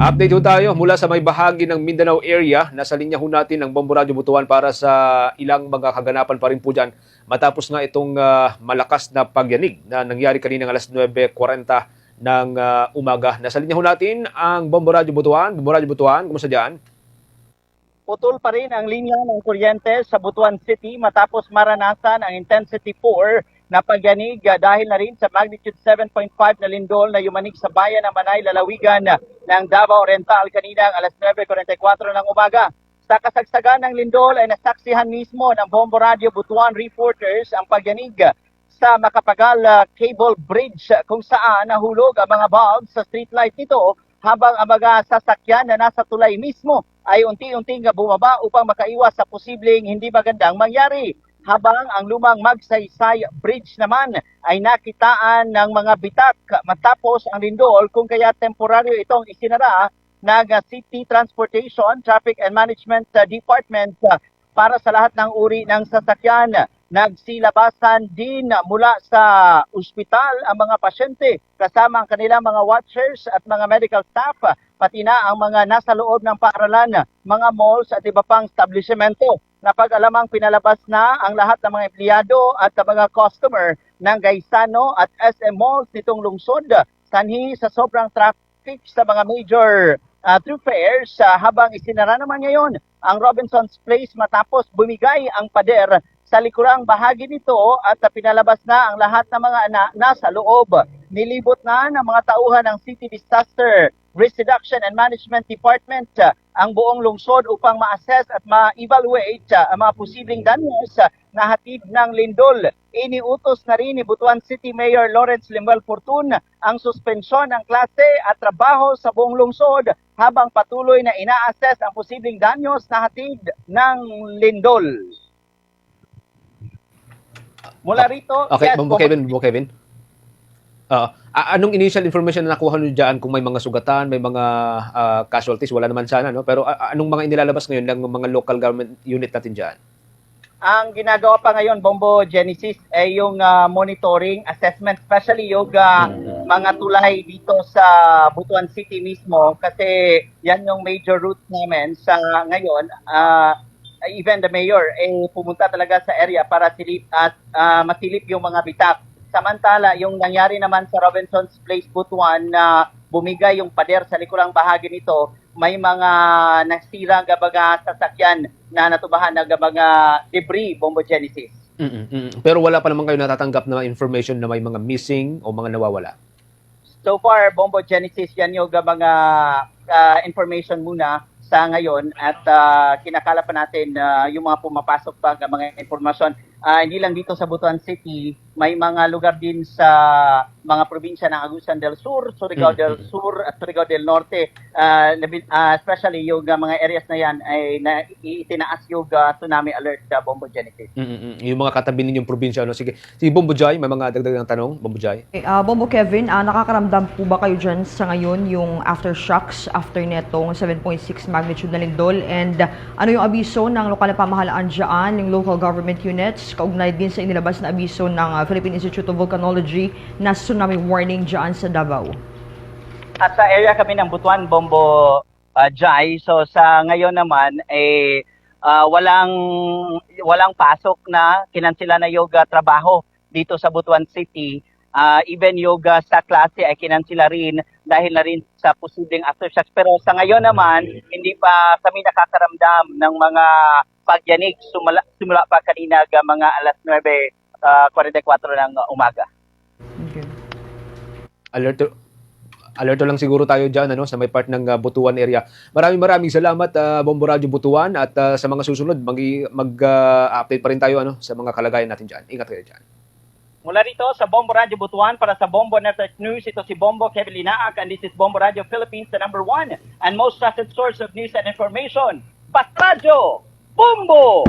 Update ho tayo mula sa may bahagi ng Mindanao area. Nasa linya ho natin ang Bombo Radio Butuan para sa ilang mga kaganapan pa rin po dyan. Matapos nga itong ah, malakas na pagyanig na nangyari kaninang alas 9.40 ng ah, umaga. Nasa linya ho natin ang Bombo Radio Butuan. Bombo Radio Butuan, kumusta dyan? Putol pa rin ang linya ng kuryente sa Butuan City matapos maranasan ang intensity 4 na pagyanig ah, dahil na rin sa magnitude 7.5 na lindol na yumanig sa bayan ng Manay, Lalawigan ng Davao Oriental kaninang alas 9.44 ng umaga. Sa kasagsagan ng lindol ay nasaksihan mismo ng Bombo Radio Butuan reporters ang pagyanig sa Makapagal ah, Cable Bridge kung saan nahulog ang mga bulbs sa streetlight nito habang ang mga sasakyan na nasa tulay mismo ay unti-unting bumaba upang makaiwas sa posibleng hindi magandang mangyari. Habang ang lumang Magsaysay Bridge naman ay nakitaan ng mga bitak matapos ang lindol kung kaya temporaryo itong isinara ng City Transportation, Traffic and Management uh, Department uh, para sa lahat ng uri ng sasakyan. Nagsilabasan din mula sa ospital ang mga pasyente kasama ang kanilang mga watchers at mga medical staff pati na ang mga nasa loob ng paaralan, mga malls at iba pang establishmento. Napag-alamang pinalabas na ang lahat ng mga empleyado at mga customer ng Gaisano at SM Malls nitong lungsod sanhi sa sobrang traffic sa mga major uh, thoroughfares uh, habang isinara naman ngayon ang Robinson's Place matapos bumigay ang pader sa likurang bahagi nito at uh, pinalabas na ang lahat ng mga na- nasa loob. Nilibot na ng mga tauhan ng City Disaster Risk Reduction and Management Department uh, ang buong lungsod upang ma-assess at ma-evaluate uh, ang mga posibleng danyos uh, na hatid ng lindol. Iniutos na rin ni Butuan City Mayor Lawrence Limuel Fortun ang suspensyon ng klase at trabaho sa buong lungsod habang patuloy na ina-assess ang posibleng danyos na hatid ng lindol. Mula rito, Okay, yes, Bombo- Kevin, Bombo Kevin. Ah, anong initial information na nakuha nyo dyan kung may mga sugatan, may mga ah, casualties? Wala naman sana, no? Pero ah, anong mga inilalabas ngayon ng mga local government unit natin dyan? ang ginagawa pa ngayon, Bombo Genesis, ay yung ah, monitoring, assessment, especially yung ah, mga tulay dito sa Butuan City mismo kasi yan yung major route namin sa ngayon. ah, even the mayor eh pumunta talaga sa area para silip at ah, masilip yung mga bitak. Samantala, yung nangyari naman sa Robinson's Place Butuan na bumigay yung pader sa likurang bahagi nito, may mga nasirang gabaga sasakyan na natubahan ng mga debris, Bombo Genesis. Mm-mm, mm. Pero wala pa naman kayo natatanggap na information na may mga missing o mga nawawala. So far, Bombo Genesis, yan yung mga ah, information muna sa ngayon at ah, kinakala pa natin ah, yung mga pumapasok pa ng mga informasyon. Ah, hindi lang dito sa Butuan City, may mga lugar din sa mga probinsya ng Agusan del Sur, Surigao Mm, del. Sur at Surigao del Norte. Ah, especially yung ah, mga areas na yan ay na, itinaas yung ah, tsunami alert sa Bombo Genesis. Mm-mm, yung mga katabi ninyong probinsya. No? Sige, si Bombo Jai, may mga dagdagang tanong, Bombo Jai. Okay, ah, Bombo Kevin, ah, nakakaramdam po ba kayo dyan sa ngayon yung aftershocks after netong 7.6 magnitude na lindol? And ah, ano yung abiso ng lokal na pamahalaan dyan, yung local government units, kaugnay din sa inilabas na abiso ng ah, Philippine Institute of Volcanology na tsunami warning dyan sa Davao? At sa area kami ng Butuan, Bombo uh, Jai. So sa ngayon naman, eh, ah, walang, walang pasok na kinansila na yoga trabaho dito sa Butuan City. Ah, even yoga sa klase ay kinansila rin dahil na rin sa posibleng aftershocks. Pero sa ngayon naman, hindi pa kami nakakaramdam ng mga pagyanig. Sumula, simula pa kanina ga mga alas 9.44 ng umaga. Okay. Alerto, alerto lang siguro tayo dyan ano, sa may part ng ah, Butuan area. Maraming maraming salamat, ah, Bombo Radio Butuan. At ah, sa mga susunod, mag- mag-update pa rin tayo ano, sa mga kalagayan natin dyan. Ingat kayo dyan. Mula rito sa Bombo Radio Butuan para sa Bombo Network News, ito si Bombo Kevin Linaak and this is Bombo Radio Philippines, the number one and most trusted source of news and information. Patradio! Bombo!